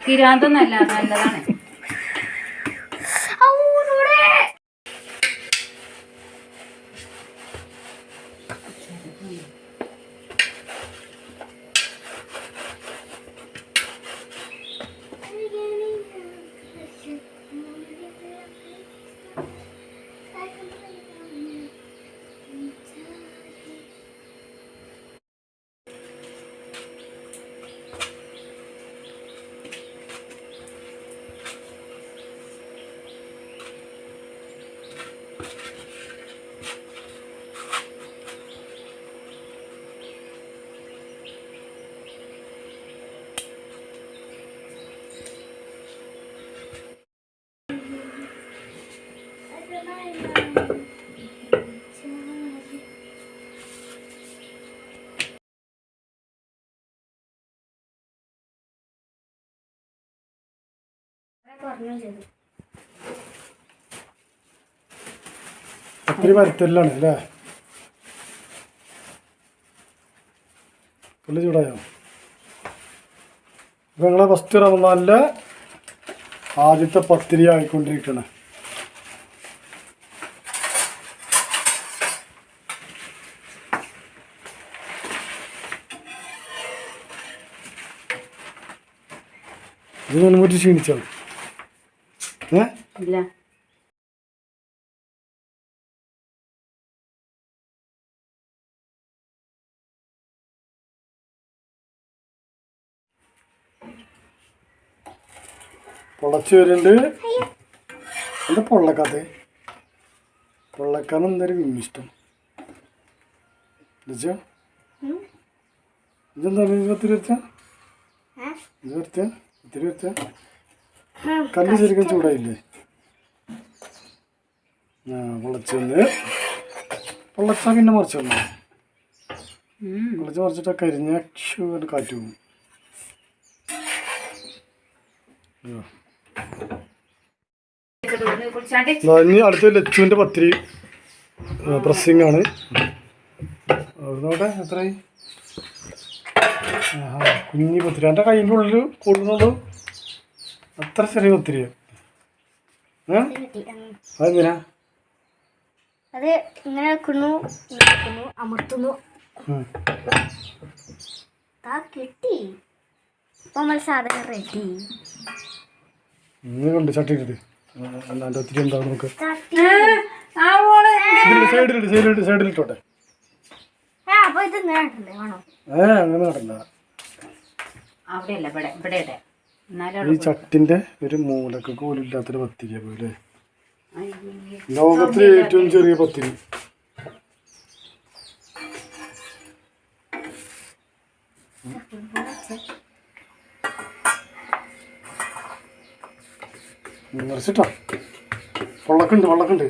കിരാന്തൊന്നല്ല നല്ലതാണ്. ഒത്തിരി പരത്തലാണ് അല്ലേ? പുള്ളി ചൂടായോ? ഇപ്പം ഞങ്ങളെ ഫസ്റ്റ് റമദാനിലെ ആദ്യത്തെ പത്തിരി ആയിക്കൊണ്ടിരിക്കണ. ഇത് മുന്നൂറ്റി ക്ഷീണിച്ചാണ്. ഇല്ല. പൊളച്ച് വരുന്നുണ്ട്. എന്താ പൊള്ളക്കാത്ത പൊള്ളക്കാൻ എന്തായാലും വിമ്മിഷ്ടം ഇഷ്ടം. ഇതെന്താണ്? ഇത് ഒത്തിരി വെച്ച ഇത് വരച്ച ഒത്തിരി വെച്ച കല്ല് ശരിക്കും ചൂടായില്ലേ? ആ പൊളച്ച് വന്ന് പൊള്ളച്ചാ പിന്നെ മറിച്ച്. പൊള്ളച്ച് മറിച്ചിട്ട് കരിഞ്ഞ കാറ്റ് പോകും. ഇനി അടുത്ത ലച്ചുവിന്റെ പത്തിരി പ്രസ്സിംഗ് ആണ്. അവിടെ എത്രയായി കുഞ്ഞി പത്തിരി. എന്റെ കയ്യിന്റെ ഉള്ളിൽ കൂടുന്നുള്ളൂ. അത്ര ചെറിയ അതെന്തിനാ? അത് ഇങ്ങനെ വെക്കുന്നു ഇങ്ങനെ വെക്കുന്നു അമർത്തുന്നു കിട്ടി. ഇപ്പൊ നമ്മൾ സാധനം റെഡി അല്ലാണ്ട് ഒത്തിരി എന്താ നമുക്ക്? സൈഡിലിട്ട് സൈഡിലിട്ട് സൈഡിലിട്ടോട്ടെ. ഏ അങ്ങനെ നടണ്ട അവിടെയല്ല ഇവിടെ ഈ ചട്ടിന്റെ ഒരു മൂലക്ക് ഇല്ലാത്തൊരു പത്തിരിയ പോലെ. ലോകത്തിലെ ഏറ്റവും ചെറിയ പത്തിരി. നിറച്ചിട്ടാ വെള്ളക്കുണ്ട് വെള്ളക്കുണ്ട്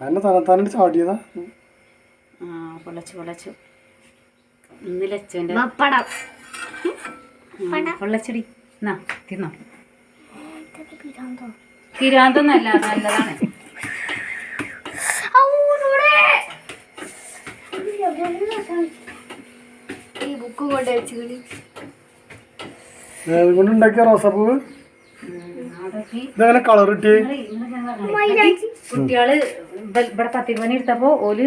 അതിന്റെ അതിനെ തനത്താനായിട്ട് ചാടിയതാ. പൊളച്ചു പൊള്ളച്ചു. ഇന്ന് പൊള്ളച്ചടി. എന്നാ തിന്നോ. നല്ലതാണ്. ഈ ബുക്ക് കൊണ്ട് വെച്ചു അതുകൊണ്ട് ഉണ്ടാക്കിയ റോസാപ്പൂവ് അതൊക്കെ ഇതെങ്ങനെ കളർ കിട്ടിയേ? കുട്ടികൾ ഇവ- ഇവിടെ പത്തിരുപണി എടുത്തപ്പോ ഓൽ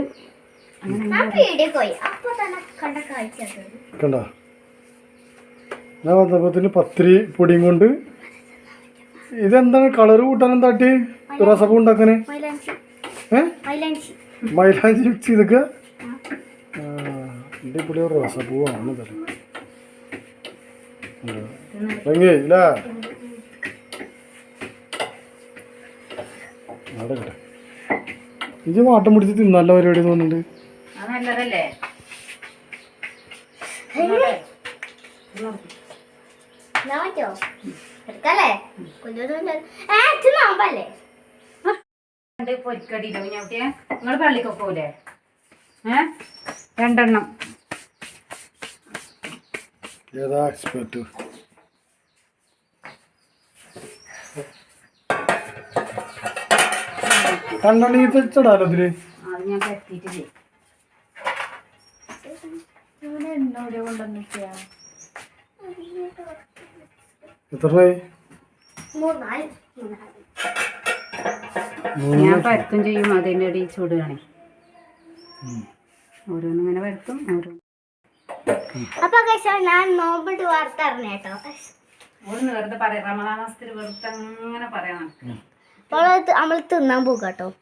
കണ്ട ഞാൻ വന്നപ്പോത്തിന് പത്തിരി പൊടിയും കൊണ്ട് ഇതെന്താണ് കളർ കൂട്ടാനും തട്ടി റസപ്പ് ഉണ്ടാക്കാന് മൈലാഞ്ചി. മിക്സ് ചെയ്തൊക്കെ എന്റെ പുള്ളി റോസാപ്പൂവാണ് തരം ഭംഗി ഇല്ല? അവിടെ കേട്ടെ ഇഞ്ചി വാട്ടം പിടിച്ച് തിന്നല്ല പരിപാടി തോന്നുന്നുണ്ട് നല്ലതല്ലേ? പൊരിക്കടിയില്ലോ ഞവിട്ടിയെ നിങ്ങൾ പള്ളിക്കൊക്കെ പോലെ ഏ രണ്ടെണ്ണം. ഏതാ എക്സ്പെർട്ട് തെച്ചടാലോ ഇതിൽ. അത് ഞാൻ പറ്റിയിട്ടില്ലേ ഇവിടെ എന്നോട് കൊണ്ടുവന്നിട്ടാ മൂന്നാൽ ഞാൻ പരത്തും ചെയ്യും അതിന്റെ ഇടയിൽ ചൂടുകയാണേ ഓരോന്നും ഇങ്ങനെ പരത്തും ഓരോന്ന് അപ്പൊ ഞാൻ നോമ്പിട്ട് വാർത്തറിഞ്ഞ കേട്ടോ. ഒന്ന് വെറുതെ പറയാം. റമദാൻ മാസത്തിൽ വെറുതെ അങ്ങനെ അത് നമ്മൾ തിന്നാൻ പോകും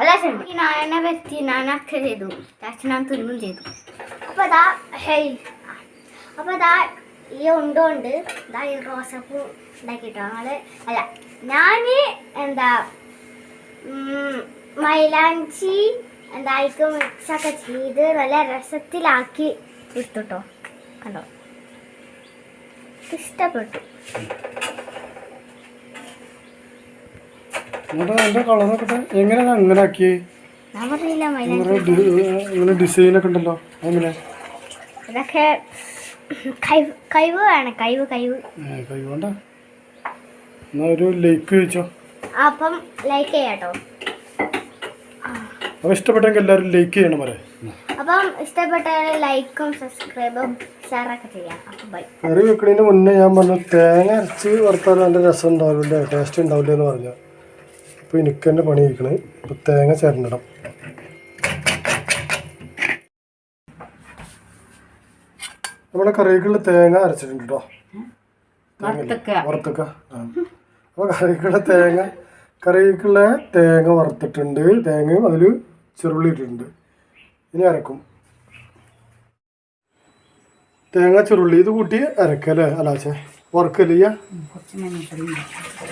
കേട്ടോ അല്ല നായനെ വെത്തി ഞാനൊക്കെ ചെയ്തു. ലാസ്റ്റ് ഞാൻ തിന്നും ചെയ്തു. അപ്പൊ അതാ ഹേയ്. അപ്പൊ അതാ ഈ ഉണ്ടോണ്ട് റോസപ്പൂ അല്ല ഞാൻ എന്താ മൈലാഞ്ചി എന്താ മിക്സ് ഒക്കെ ചെയ്ത് നല്ല രസത്തിലാക്കി എടുത്തുട്ടോ. കണ്ടോ? ഇഷ്ടപ്പെട്ടു. എന്നിട്ട് അതിന്റെ കളറൊക്കെ എങ്ങനെയാണ് അങ്ങനെ ആക്കി ഞാൻ പറഞ്ഞില്ല മൈലാഞ്ചി ഇങ്ങനെ ഡിസൈൻ ഒക്കെ ഡിസൈനൊക്കെ ഉണ്ടല്ലോ എങ്ങനെ ഇതൊക്കെ കഴിവ് കഴിവ് വേണം കഴിവ് കഴിവ് കൈ വേണ്ട. എന്നാ ഒരു ലൈക്ക് ചോദിച്ചോ അപ്പം ലൈക്ക് ചെയ്യാട്ടോ. അപ്പോൾ ഇഷ്ടപ്പെട്ടെങ്കിൽ എല്ലാവരും ലൈക്ക് ചെയ്യണം വരെ അപ്പം ഇഷ്ടപ്പെട്ട ലൈക്കും സബ്സ്ക്രൈബും ഷെയറൊക്കെ ചെയ്യാം. ബൈ കറി വെക്കണതിന് മുന്നേ ഞാൻ പറഞ്ഞു തേങ്ങ അരച്ച് വറുത്താൽ നല്ല രസം ഉണ്ടാവില്ലേ ടേസ്റ്റ് ഉണ്ടാവില്ല എന്ന് പറഞ്ഞു. അപ്പോൾ എനിക്ക് തന്നെ പണി കഴിക്കണേ. ഇപ്പോൾ തേങ്ങ ചേരണ്ടിടം നമ്മുടെ കറിക്കുള്ള തേങ്ങ അരച്ചിട്ടുണ്ട് കേട്ടോ വറുത്തക്ക. അപ്പോൾ കറിക്കുള്ള തേങ്ങ കറിക്കുള്ള തേങ്ങ വറുത്തിട്ടുണ്ട്. തേങ്ങയും അതിൽ ചെറുള്ളി ഇട്ടിട്ടുണ്ട് ഇനി അരക്കും. തേങ്ങ ചെറുള്ളി ഇത് കൂട്ടി അരക്കല്ലേ അല്ലാച്ചേ വറുക്കല്ലേ ചെയ്യാ കുറച്ച്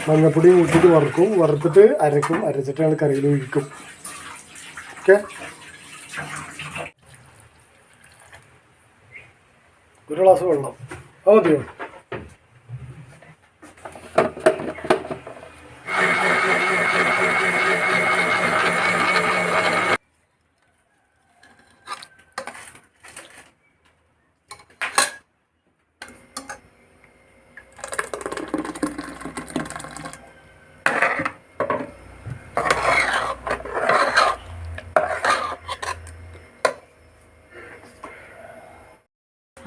മഞ്ഞപ്പൊടി കൂട്ടിയിട്ട് വറുക്കും. വറുത്തിട്ട് അരക്കും. അരച്ചിട്ട് ഞങ്ങൾ കറിയിൽ ഒഴിക്കും. ഓക്കെ? ഒരു ഗ്ലാസ് വെള്ളം. അത് മതിയോ?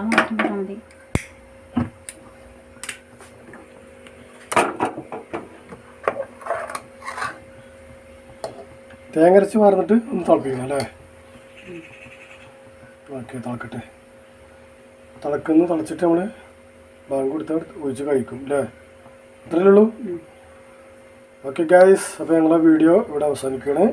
അങ്ങോട്ടും ഇങ്ങോട്ടും മതി. തേങ്ങ അരച്ച് വാർന്നിട്ട് ഒന്ന് തിളപ്പിക്കണം അല്ലേ? ഓക്കെ തിളക്കട്ടെ. തിളക്കുന്ന തിളച്ചിട്ട് നമ്മൾ ബാങ്ക് കൊടുത്ത് ഒഴിച്ച് കഴിക്കും അല്ലേ? ഇത്രയേ ഉള്ളൂ. ഓക്കെ ഗായ്സ് അപ്പോൾ ഞങ്ങളെ വീഡിയോ ഇവിടെ അവസാനിക്കുകയാണ്.